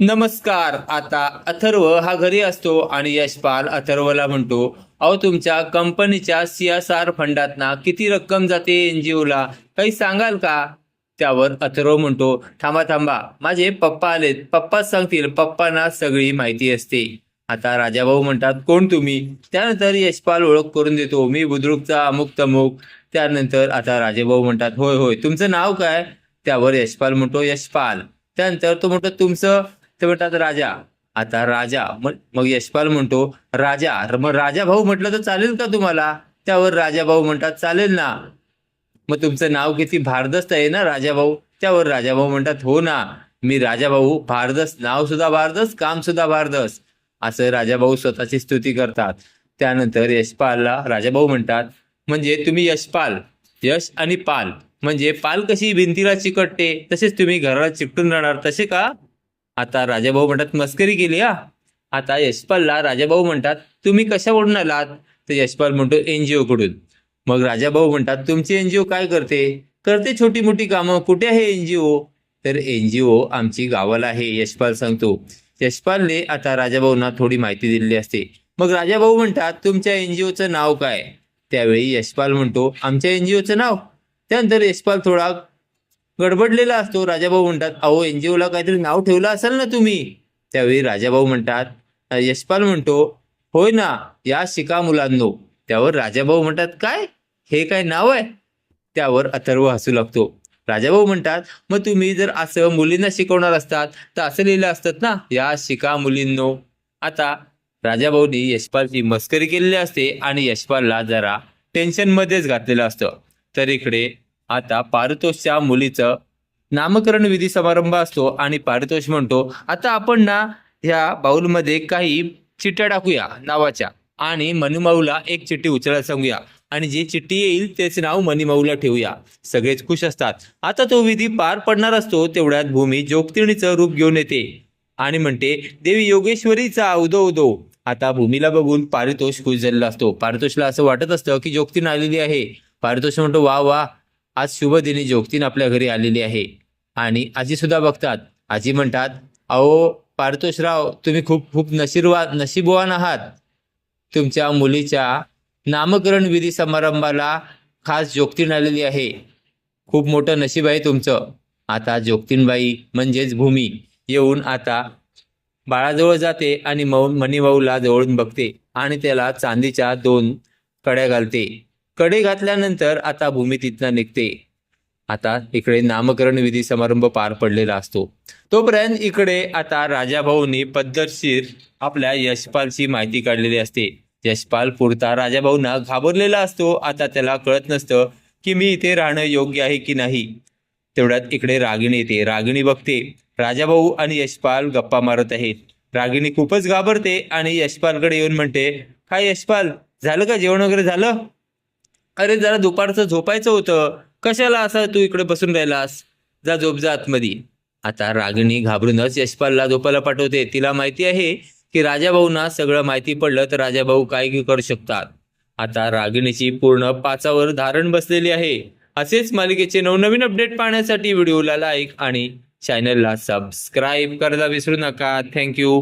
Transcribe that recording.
नमस्कार. आता अथर्व हा घरी असतो आणि यशपाल अथर्वला म्हणतो अहो तुमच्या कंपनीच्या सी एस आर फंडातना किती रक्कम जाते एन जी ओला काही सांगाल का? त्यावर अथर्व म्हणतो थांबा थांबा. माझे पप्पा आलेत. पप्पाच सांगतील. पप्पांना सगळी माहिती असते. आता राजाभाऊ म्हणतात कोण तुम्ही? त्यानंतर यशपाल ओळख करून देतो मी बुद्रुकचा अमुक तमुक. त्यानंतर आता राजाभाऊ म्हणतात होय होय. तुमचं नाव काय? त्यावर यशपाल म्हणतो यशपाल. त्यानंतर तो म्हणतो तुमचं ते म्हणतात राजा आता राजा मग मग यशपाल म्हणतो राजा मग राजा भाऊ म्हटलं तर चालेल का तुम्हाला? त्यावर राजा भाऊ म्हणतात चालेल ना. मग तुमचं नाव किती भारदस्त आहे ना राजा भाऊ? त्यावर राजा भाऊ म्हणतात हो ना मी राजा भाऊ भारदस नाव सुद्धा भारदस काम सुद्धा भारदस असं राजाभाऊ स्वतःची स्तुती करतात. त्यानंतर यशपालला राजाभाऊ म्हणतात म्हणजे तुम्ही यशपाल यश आणि पाल म्हणजे पाल कशी भिंतीला चिकटते तसेच तुम्ही घराला चिकटून राहणार तसे का? आता राजाभाऊ म्हणतात मस्करी केली हा. आता यशपालला राजाभाऊ म्हणतात तुम्ही कशाकडून आलात? तर यशपाल म्हणतो एनजीओ कडून. मग राजाभाऊ म्हणतात तुमची एनजीओ काय करते? करते छोटी मोठी कामं. कुठे आहे एनजीओ तर एनजीओ आमची गावाला आहे यशपाल सांगतो. यशपालने आता राजाभाऊंना थोडी माहिती दिलेली असते. मग राजाभाऊ म्हणतात तुमच्या एनजीओचं नाव काय? त्यावेळी यशपाल म्हणतो आमच्या एनजीओचं नाव? त्यानंतर यशपाल थोडा गडबडलेला असतो. राजाभाऊ म्हणतात अहो एनजीओला काहीतरी नाव ठेवलं असाल ना तुम्ही? त्यावेळी राजाभाऊ म्हणतात यशपाल म्हणतो होय ना या शिका मुलांनो. त्यावर राजाभाऊ म्हणतात काय? हे काय नाव आहे? त्यावर अथर्व हसू लागतो. राजाभाऊ म्हणतात मग तुम्ही जर असं मुलींना शिकवणार असतात तर असं लिहिलं असतात ना या शिका मुलींनो. आता राजाभाऊनी यशपालची मस्करी केलेली असते आणि यशपालला जरा टेन्शनमध्येच घातलेलं असतं. तर इकडे आता पारितोषच्या मुलीचं नामकरण विधी समारंभ असतो आणि पारितोष म्हणतो. आता आपण ना ह्या बाऊलमध्ये काही चिठ्ठ्या टाकूया नावाच्या. आणि मनीमाऊला एक चिठ्ठी उचलायला सांगूया. आणि जी चिठ्ठी येईल तेच नाव मनीमाऊला ठेवूया. सगळेच खुश असतात. आता तो विधी पार पडणार असतो तेवढ्यात भूमी जोगतिणीचं रूप घेऊन येते. आणि म्हणते देवी योगेश्वरीचा उदो उदो. आता भूमीला बघून पारितोष खुश झालेला असतो. पारितोषला असं वाटत असतं की जोगतीन आलेली आहे. पारितोष म्हणतो वा वा आज शुभदिनी जोगतीन आपल्या घरी आलेली आहे. आणि आजी सुद्धा बघतात. आजी म्हणतात अहो पारितोषराव तुम्ही खूप खूप नशीरवा नशीबवान आहात. तुमच्या मुलीच्या नामकरण विधी समारंभाला खास जोगतीन आलेली आहे. खूप मोठं नशीब आहे तुमचं. आता जोगतीनबाई म्हणजेच भूमी येऊन आता बाळाजवळ जाते आणि मऊ मणिभाऊला जवळून बघते आणि त्याला चांदीच्या दोन कड्या घालते. कडे घातल्यानंतर आता भूमी तिथनं निघते. आता इकडे नामकरण विधी समारंभ पार पडलेला असतो. तोपर्यंत इकडे आता राजाभाऊंनी पद्धतशीर आपल्या यशपालची माहिती काढलेली असते. यशपाल पुरता राजाभाऊंना घाबरलेला असतो. आता त्याला कळत नसतं की मी इथे राहणं योग्य आहे की नाही. तेवढ्यात इकडे रागिणी येते. रागिणी बघते. राजाभाऊ आणि यशपाल गप्पा मारत आहेत. रागिणी खूपच घाबरते आणि यशपालकडे येऊन म्हणते काय यशपाल झालं का जेवण वगैरे झालं? अरे जरा दुपारचं झोपायचं होतं. कशाला असं तू इकडे बसून राहिलास? जा झोप जा आतमध्ये. आता रागिणी घाबरूनच यशपालला झोपायला पाठवते. तिला माहिती आहे की राजाभाऊंना सगळं माहिती पडलं तर राजाभाऊ काय करू शकतात. आता रागिणीची पूर्ण पाचावर धारण बसलेली आहे. असेच मालिकेचे नवनवीन अपडेट पाहण्यासाठी व्हिडिओला लाईक आणि चॅनलला सबस्क्राईब करायला विसरू नका. थँक्यू.